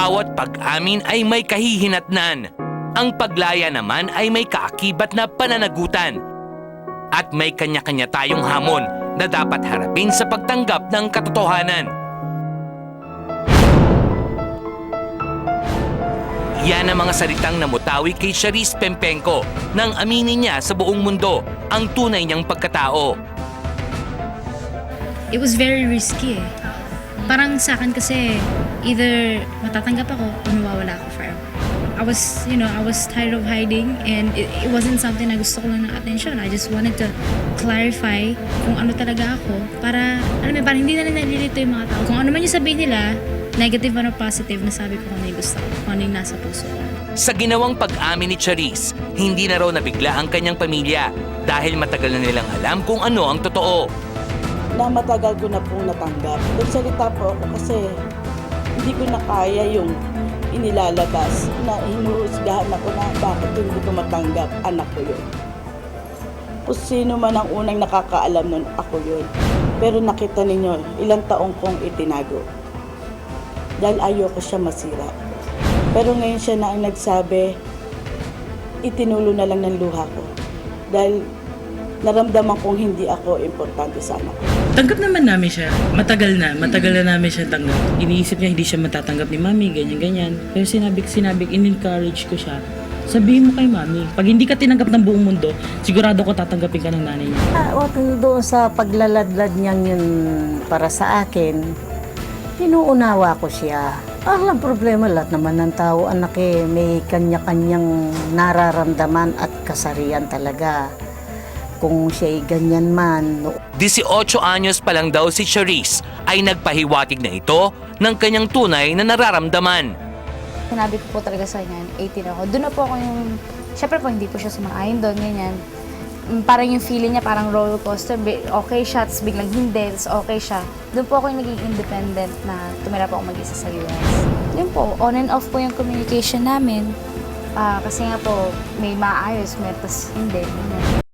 bawat pag-amin ay may kahihinatnan. Ang paglaya naman ay may kaakibat na pananagutan. At may kanya-kanya tayong hamon na dapat harapin sa pagtanggap ng katotohanan. Yan ang mga salitang namutawi kay Charisse Pempenko nang aminin niya sa buong mundo ang tunay niyang pagkatao. it was very risky eh. Parang sa akin kasi, either matatanggap ako o nawawala ako forever. I was, you know, I was tired of hiding and it, it wasn't something na gusto ko lang ng attention. I just wanted to clarify kung ano talaga ako para, alam mo, parang hindi na nalilito yung mga tao. Kung ano man yung sabihin nila, negative man o positive, nasabi ko kung ano yung gusto ko, kung ano yung nasa puso ko. Sa ginawang pag-amin ni Charisse, hindi na raw nabigla ang kanyang pamilya dahil matagal na nilang alam kung ano ang totoo. Na matagal ko na pong natanggap. Nagsalita po ako kasi hindi ko na kaya yung inilalabas na hinuhusgahan ako na bakit hindi ko matanggap anak ko yun. Kung sino man ang unang nakakaalam nun, ako yun. Pero nakita ninyo, ilang taong kong itinago. Dahil ayoko siya masira. Pero ngayon siya na ang nagsabi, itinulo na lang ng luha ko. Dahil naramdaman kong hindi ako importante sa anak ko. Tanggap naman namin siya. Matagal na. Matagal na namin siya tanggap. Iniisip niya hindi siya matatanggap ni mami, ganyan-ganyan. Pero sinabi, sinabi, in-encourage ko siya. Sabihin mo kay mami, pag hindi ka tinanggap ng buong mundo, sigurado ko tatanggapin ka ng nanay niya. Ah, o doon sa paglaladlad niyang yun para sa akin, inuunawa ko siya. Ah, Walang problema, lahat naman ng tao, anak eh, may kanya-kanyang nararamdaman at kasarian talaga. Kung siya'y ganyan man, 18 anyos pa lang daw si Charisse ay nagpahiwatig na ito ng kanyang tunay na nararamdaman. Sinabi ko po talaga sa kanya, 18 ako. Doon na po ako yung, syempre po hindi po siya sumaayon doon, ganyan. Mm, Parang yung feeling niya, parang roller coaster. Bi- Okay siya, tapos biglang hindi, tapos okay siya. Doon po ako yung naging independent na tumira po ako mag-isa sa US. Yun po, on and off po yung communication namin. Ah, kasi nga po, may maayos, may tapos hindi. ganyan.